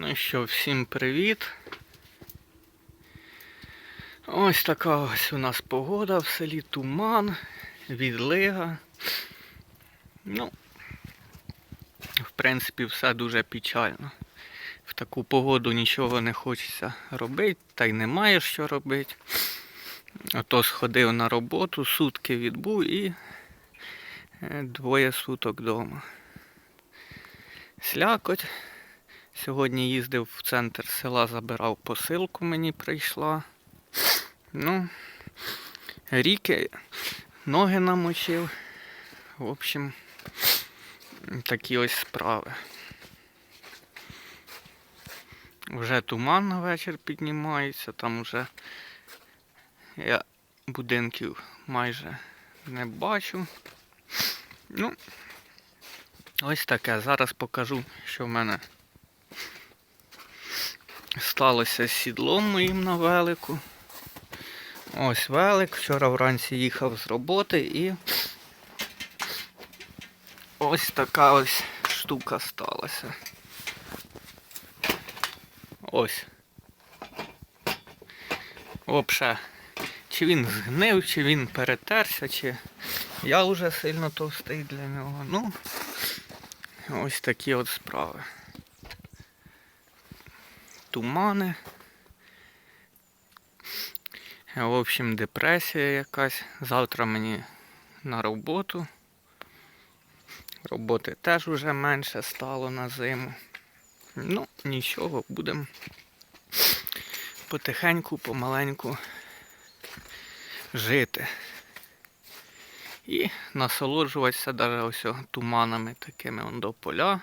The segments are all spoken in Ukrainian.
Ну що, всім привіт. Ось така ось у нас погода в селі Туман, відлига. Ну, в принципі, все дуже печально. В таку погоду нічого не хочеться робити, та й немає що робити. Ото сходив на роботу, сутки відбув і е, двоє суток вдома. Слякоть. Сьогодні їздив в центр села, забирав посилку, мені прийшла. Ну, ріки, ноги намочив. В общем, такі ось справи. Вже туман на вечір піднімається, там вже я будинків майже не бачу. Ну, ось таке. Зараз покажу, що в мене сталося з сідлом моїм на велику. Ось велик. Вчора вранці їхав з роботи і ось така ось штука сталася. Ось. Вообще, чи він згнив, чи він перетерся, чи я вже сильно товстий для нього. Ну, ось такі от справи. Тумани. В общем, депресія якась. Завтра мені на роботу. Роботи теж уже менше стало на зиму. Ну, нічого, будемо потихеньку, помаленьку жити. І насолоджуватися навіть ось туманами такими он до поля.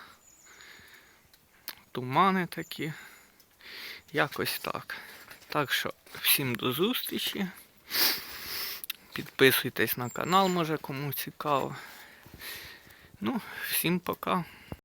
Тумани такі. Якось так. Так що всім до зустрічі. Підписуйтесь на канал, може кому цікаво. Ну, всім пока.